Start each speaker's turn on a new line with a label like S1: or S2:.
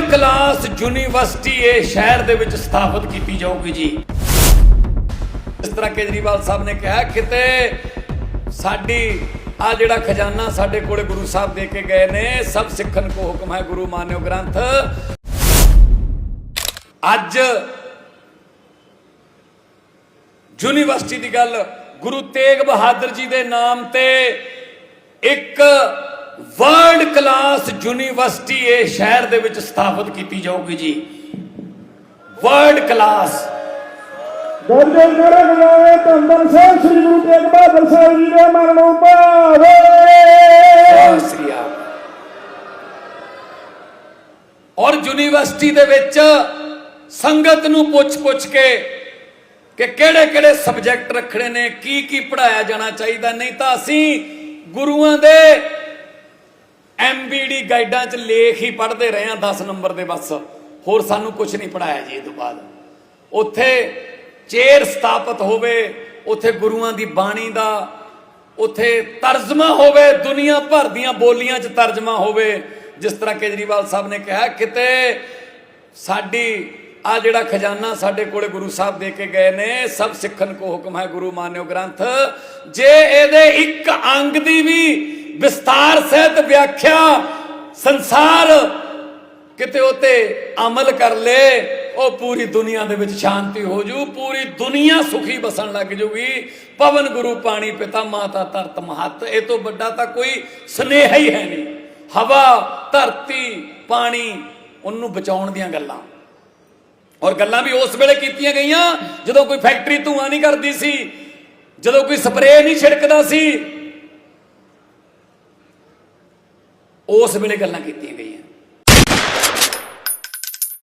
S1: World class university ਇਹ ਸ਼ਹਿਰ ਦੇ ਵਿੱਚ ਸਥਾਪਿਤ ਕੀਤੀ ਜਾਊਗੀ ਜੀ। ਇਸ ਤਰ੍ਹਾਂ ਕੇਜਰੀਵਾਲ ਸਾਹਿਬ ਨੇ ਕਿਹਾ, ਕਿਤੇ ਸਾਡੀ ਆ ਜਿਹੜਾ ਖਜ਼ਾਨਾ ਸਾਡੇ ਕੋਲੇ ਗੁਰੂ ਸਾਹਿਬ ਦੇ ਕੇ ਗਏ ਨੇ, ਸਭ ਸਿੱਖਣ ਕੋ ਹੁਕਮ ਹੈ ਗੁਰੂ ਮਾਨਿਓ ਗ੍ਰੰਥ। ਅੱਜ ਯੂਨੀਵਰਸਿਟੀ ਦੀ ਗੱਲ ਗੁਰੂ ਤੇਗ ਬਹਾਦਰ ਜੀ ਦੇ ਨਾਮ ਤੇ ਕਲਾਸ ਯੂਨੀਵਰਸਿਟੀ ਇਹ ਸ਼ਹਿਰ ਦੇ ਵਿੱਚ ਸਥਾਪਿਤ ਕੀਤੀ ਜਾਊਗੀ ਜੀ। ਵਰਲਡ ਕਲਾਸ
S2: ਦਰਜੇ ਮੇਰੇ ਗਵਾਵੇ ਧੰਦਨ ਸਾਹਿਬ ਸ੍ਰੀ ਗੁਰੂ ਤੇਗ ਬਹਾਦਰ ਸਾਹਿਬ ਜੀ ਦੇ ਮਰਨੋਂ ਭਾਵੇ।
S1: ਔਰ ਯੂਨੀਵਰਸਿਟੀ ਦੇ ਵਿੱਚ ਸੰਗਤ ਨੂੰ ਪੁੱਛ-ਪੁੱਛ ਕੇ ਕਿ ਕਿਹੜੇ-ਕਿਹੜੇ ਸਬਜੈਕਟ ਰੱਖਣੇ ਨੇ ਕੀ ਕੀ ਪੜਾਇਆ ਜਾਣਾ ਚਾਹੀਦਾ ਨਹੀਂ ਤਾਂ ਅਸੀਂ ਗੁਰੂਆਂ ਦੇ ਐਮਬੀਡੀ ਗਾਈਡਾਂ 'ਚ ਲੇਖ ਹੀ ਪੜ੍ਹਦੇ ਰਹੇ ਹਾਂ 10 ਨੰਬਰ ਦੇ ਬਸ। ਹੋਰ ਸਾਨੂੰ ਕੁਝ ਨਹੀਂ ਪੜਾਇਆ ਜੀ ਇਹ ਤੋਂ ਬਾਅਦ। ਉੱਥੇ ਚੇਰ ਸਥਾਪਿਤ ਹੋਵੇ, ਉੱਥੇ ਗੁਰੂਆਂ ਦੀ ਬਾਣੀ ਦਾ, ਉੱਥੇ ਤਰਜਮਾ ਹੋਵੇ, ਦੁਨੀਆ ਭਰ ਦੀਆਂ ਬੋਲੀਆਂ 'ਚ ਤਰਜਮਾ ਹੋਵੇ, ਜਿਸ ਤਰ੍ਹਾਂ ਕੇਜਰੀਵਾਲ ਸਾਹਿਬ ਨੇ ਕਿਹਾ, ਕਿਤੇ ਸਾਡੀ ਆ ਜਿਹੜਾ ਖਜ਼ਾਨਾ ਸਾਡੇ ਕੋਲੇ ਗੁਰੂ ਸਾਹਿਬ ਦੇ ਕੇ ਗਏ ਨੇ, ਸਭ ਸਿੱਖਣ ਕੋ ਹੁਕਮ ਹੈ ਗੁਰੂ ਮਾਨਿਓ ਗ੍ਰੰਥ। ਜੇ ਇਹਦੇ ਇੱਕ ਅੰਗ ਦੀ ਵੀ ਵਿਸਤਾਰ ਸਹਿਤ ਵਿਆਖਿਆ ਸੰਸਾਰ ਕਿਤੇ ਉਤੇ ਅਮਲ ਕਰ ਲੇ, ਉਹ ਪੂਰੀ ਦੁਨੀਆ ਦੇ ਵਿੱਚ ਸ਼ਾਂਤੀ ਹੋ ਜੂ, ਪੂਰੀ ਦੁਨੀਆ ਸੁਖੀ ਬਸਣ ਲੱਗ ਜੂਗੀ। ਪਵਨ ਗੁਰੂ ਪਾਣੀ ਪਿਤਾ ਮਾਤਾ ਧਰਤ ਮਹੱਤ, ਇਹ ਤੋਂ ਵੱਡਾ ਤਾਂ ਕੋਈ ਸਨੇਹ ਹੀ ਹੈ ਨਹੀਂ। ਹਵਾ, ਧਰਤੀ, ਪਾਣੀ, ਉਹਨੂੰ ਬਚਾਉਣ ਦੀਆਂ ਗੱਲਾਂ। ਔਰ ਗੱਲਾਂ ਵੀ ਉਸ ਵੇਲੇ ਕੀਤੀਆਂ ਗਈਆਂ, ਜਦੋਂ ਕੋਈ ਫੈਕਟਰੀ ਧੂਆਂ ਨਹੀਂ ਕਰਦੀ ਸੀ, ਜਦੋਂ ਕੋਈ ਸਪਰੇਅ ਨਹੀਂ ਛਿੜਕਦਾ ਸੀ ਉਸ ਵੇਲੇ ਗੱਲਾਂ ਕੀਤੀਆਂ ਗਈਆਂ।